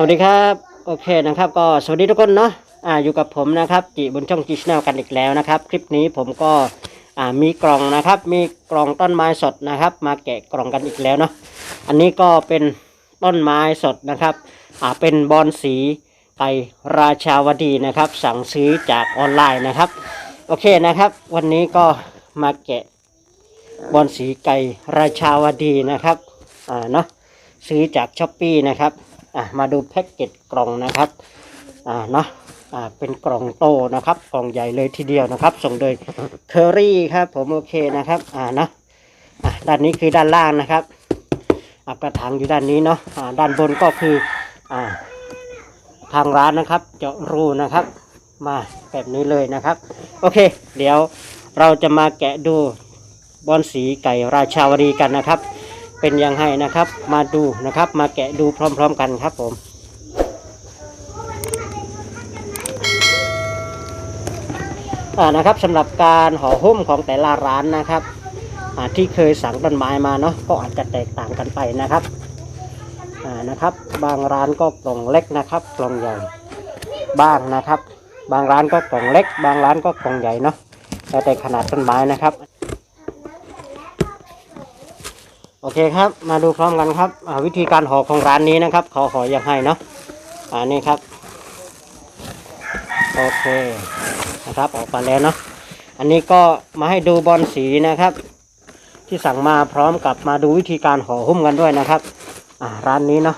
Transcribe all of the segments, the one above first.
สวัสดีครับโอเคนะครับก็สวัสดีทุกคนเนาะอ่าอยู่กับผมนะครับจิบนช่องจีชแนลกันอีกแล้วนะครับ คลิปนี้ผมก็อ่ามีกล่องนะครับ มีกล่องต้นไม้สดนะครับ มาแกะกล่องกันอีกแล้วเนาะอันนี้ก็เป็นต้นไม้สดนะครับอ่าเป็นบอนสีไก่ราชาวดีนะครับ สั่งซื้อจากออนไลน์นะครับโอเคนะครับ วันนี้ก็มาแกะบอนสีไก่ราชาวดีนะครับอ่าเนาะซื้อจากช้อปปีนะครับ อะมาดูแพ็กเกจกล่องนะครับอ่าเนาะอ่าเป็นกล่องโตนะครับ กล่องใหญ่เลยทีเดียวนะครับ ส่งโดยเคอรี่ครับ ผมโอเคนะครับอ่าเนาะอะด้านนี้คือด้านล่างนะครับอะกระถางอยู่ด้านนี้เนาะอ่าด้านบนก็คืออ่าทางร้านนะครับ เจาะรูนะครับ มาแบบนี้เลยนะครับ โอเค เดี๋ยวเราจะมาแกะดูบอนสีไก่ราชาวดีกันนะครับ เป็นยังไงนะครับ มาดูนะครับ มาแกะดูพร้อม ๆ กันครับผมอ่านะครับสำหรับการห่อหุ้มของแต่ละร้านนะครับที่เคยสั่งต้นไม้มาเนาะก็อาจจะแตกต่างกันไปนะครับอ่านะครับ บางร้านก็กล่องเล็กนะครับกล่องใหญ่บ้างนะครับ บางร้านก็กล่องเล็ก บางร้านก็กล่องใหญ่เนาะแล้วแต่ขนาดต้นไม้นะครับ โอเคครับ มาดูพร้อมกันครับวิธีการห่อของร้านนี้นะครับเขาห่อยังไงเนาะอ่านี่ครับ โอเคนะครับออกมาแล้วเนาะอันนี้ก็มาให้ดูบอลสีนะครับ ที่สั่งมาพร้อมกับมาดูวิธีการห่อหุ้มกันด้วยนะครับอ่าร้านนี้เนาะ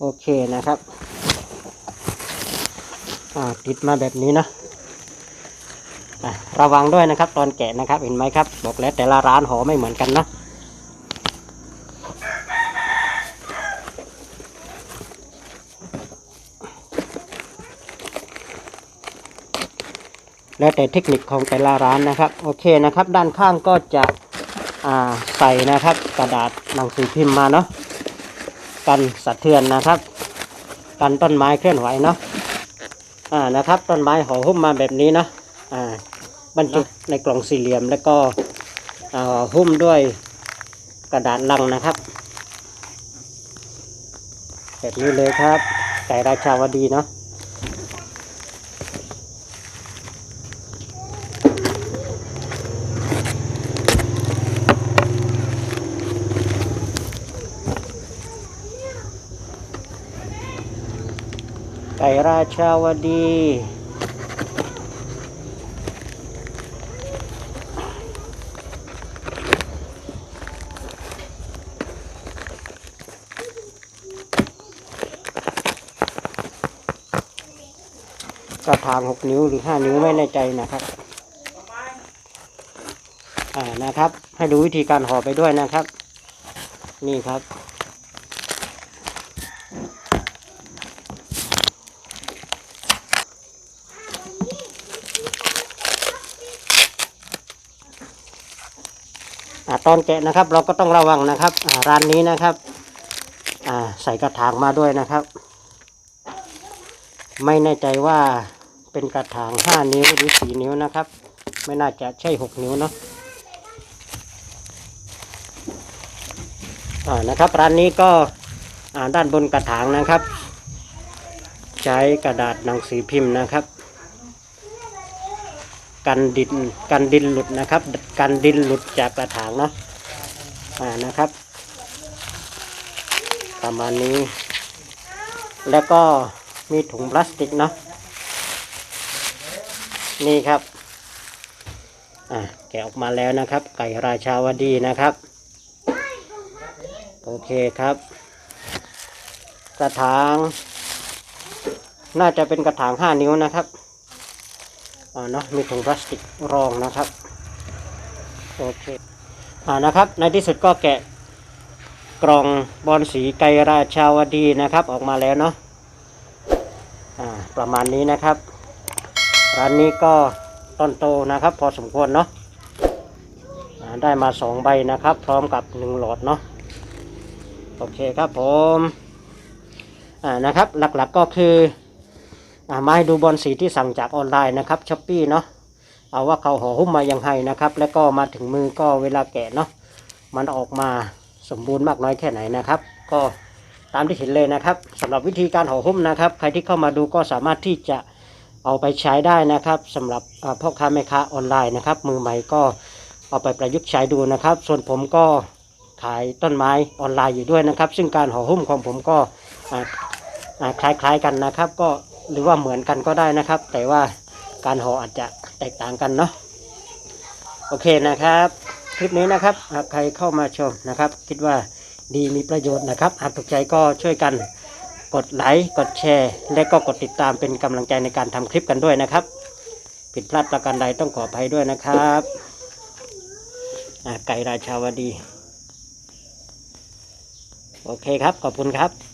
โอเคนะครับอ่าติดมาแบบนี้เนาะอะระวังด้วยนะครับ ตอนแกะนะครับเห็นไหมครับ บอกแล้วแต่ละร้านห่อไม่เหมือนกันเนาะ แล้วแต่เทคนิคของแต่ละร้านนะครับ โอเคนะครับ ด้านข้างก็จะใส่นะครับ กระดาษหนังสือพิมพ์มาเนาะกันสะเทือนนะครับ กันต้นไม้เคลื่อนไหวเนาะอ่านะครับ ต้นไม้ห่อหุ้มมาแบบนี้เนาะอ่าบรรจุในกล่องสี่เหลี่ยมแล้วก็อ่าหุ้มด้วยกระดาษลังนะครับ แบบนี้เลยครับไก่ราชาวดีเนาะ ไก่ราชาวดีกระถางหกนิ้วหรือห้านิ้วไม่แน่ใจนะครับอ่านะครับ ให้ดูวิธีการห่อไปด้วยนะครับ นี่ครับ ตอนแกะนะครับ เราก็ต้องระวังนะครับร้านนี้นะครับใส่กระถางมาด้วยนะครับ ไม่แน่ใจว่าเป็นกระถางห้านิ้วหรือสี่นิ้วนะครับ ไม่น่าจะใช่หกนิ้วเนาะอ่านะครับร้านนี้ก็อ่าด้านบนกระถางนะครับ ใช้กระดาษหนังสือพิมพ์นะครับ กันดินกันดินหลุดนะครับ กันดินหลุดจากกระถางเนาะอ่านะครับ ประมาณนี้ แล้วก็มีถุงพลาสติกเนาะนี่ครับอ่าแกะออกมาแล้วนะครับ ไก่ราชาวดีนะครับ โอเคครับ กระถาง น่าจะเป็นกระถางห้านิ้วนะครับ เนาะมีถุงพลาสติกรองนะครับโอเคอ่านะครับ ในที่สุดก็แกะกล่องบอลสีไกรราชาวดีนะครับ ออกมาแล้วเนาะอ่าประมาณนี้นะครับ ร้านนี้ก็ต้นโตนะครับ พอสมควรเนาะได้มาสองใบนะครับ พร้อมกับหนึ่งหลอดเนาะโอเคครับผมอ่านะครับหลักๆก็คือ มาให้ดูบอลสีที่สั่งจากออนไลน์นะครับช้อปปี้เนาะเอาว่าเขาห่อหุ้มมายังไงนะครับ แล้วก็มาถึงมือก็เวลาแกะเนาะมันออกมาสมบูรณ์มากน้อยแค่ไหนนะครับ ก็ตามที่เห็นเลยนะครับสำหรับวิธีการห่อหุ้มนะครับ ใครที่เข้ามาดูก็สามารถที่จะเอาไปใช้ได้นะครับสำหรับพ่อค้าแม่ค้าออนไลน์นะครับ มือใหม่ก็เอาไปประยุกต์ใช้ดูนะครับ ส่วนผมก็ขายต้นไม้ออนไลน์อยู่ด้วยนะครับ ซึ่งการห่อหุ้มของผมก็อ่าอ่าคล้ายๆกันนะครับ ก็ หรือว่าเหมือนกันก็ได้นะครับ แต่ว่าการห่ออาจจะแตกต่างกันเนาะโอเคนะครับ คลิปนี้นะครับหากใครเข้ามาชมนะครับ คิดว่าดีมีประโยชน์นะครับหากถูกใจก็ช่วยกันกดไลค์กดแชร์ และก็กดติดตามเป็นกำลังใจในการทำคลิปกันด้วยนะครับ ผิดพลาดประการใดต้องขออภัยด้วยนะครับไก่ราชาวดี โอเคครับ ขอบคุณครับ